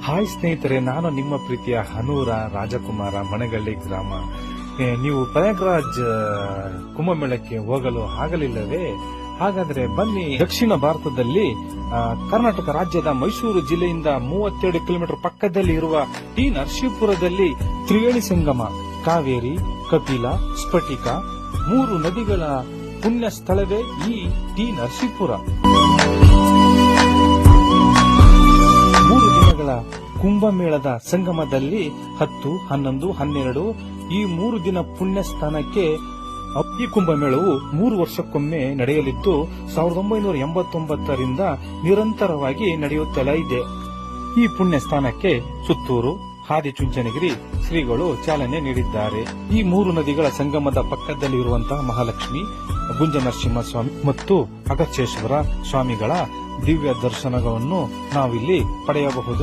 Hi ಸ್ನೇಹಿತರೆ, ನಾನು ನಿಮ್ಮ ಪ್ರೀತಿಯ ಹನೂರ ರಾಜಕುಮಾರ ಮಣಗಳ್ಳಿ ಗ್ರಾಮ. ನೀವು ಪ್ರಯಾಗ್ರಾಜ್ ಕುಂಭಮೇಳಕ್ಕೆ ಹೋಗಲು ಆಗಲಿಲ್ಲವೇ? ಹಾಗಾದ್ರೆ ಬನ್ನಿ ದಕ್ಷಿಣ ಭಾರತದಲ್ಲಿ ಕರ್ನಾಟಕ ರಾಜ್ಯದ ಮೈಸೂರು ಜಿಲ್ಲೆಯಿಂದ ಮೂವತ್ತೆರಡು ಕಿಲೋಮೀಟರ್ ಪಕ್ಕದಲ್ಲಿ ಇರುವ ಟಿ ನರಸೀಪುರದಲ್ಲಿ ತ್ರಿವೇಣಿ ಸಂಗಮ, ಕಾವೇರಿ, ಕಪಿಲ, ಸ್ಫಟಿಕ, ಮೂರು ನದಿಗಳ ಪುಣ್ಯ ಸ್ಥಳವೇ ಈ ಟಿ ನರಸೀಪುರ. ಕುಂಭಮೇಳದ ಸಂಗಮದಲ್ಲಿ ಹತ್ತು, ಹನ್ನೊಂದು, ಹನ್ನೆರಡು ಈ ಮೂರು ದಿನ ಪುಣ್ಯ ಸ್ಥಾನಕ್ಕೆ ಈ ಕುಂಭಮೇಳವು ಮೂರು ವರ್ಷಕ್ಕೊಮ್ಮೆ ನಡೆಯಲಿದ್ದು ಸಾವಿರದ ಒಂಬೈನೂರ ಎಂಬತ್ತೊಂಬತ್ತರಿಂದ ನಿರಂತರವಾಗಿ ನಡೆಯುತ್ತಲೇ ಇದೆ. ಈ ಪುಣ್ಯ ಸ್ಥಾನಕ್ಕೆ ಸುತ್ತೂರು ಹಾದಿಚುಂಚನಗಿರಿ ಶ್ರೀಗಳು ಚಾಲನೆ ನೀಡಿದ್ದಾರೆ. ಈ ಮೂರು ನದಿಗಳ ಸಂಗಮದ ಪಕ್ಕದಲ್ಲಿ ಇರುವಂತಹ ಮಹಾಲಕ್ಷ್ಮಿ ಗುಂಜನರಸಿಂಹ ನರಸಿಂಹಸ್ವಾಮಿ ಮತ್ತು ಅಗಚೇಶ್ವರ ಸ್ವಾಮಿಗಳ ದಿವ್ಯ ದರ್ಶನಗಳನ್ನು ನಾವಿಲ್ಲಿ ಪಡೆಯಬಹುದು.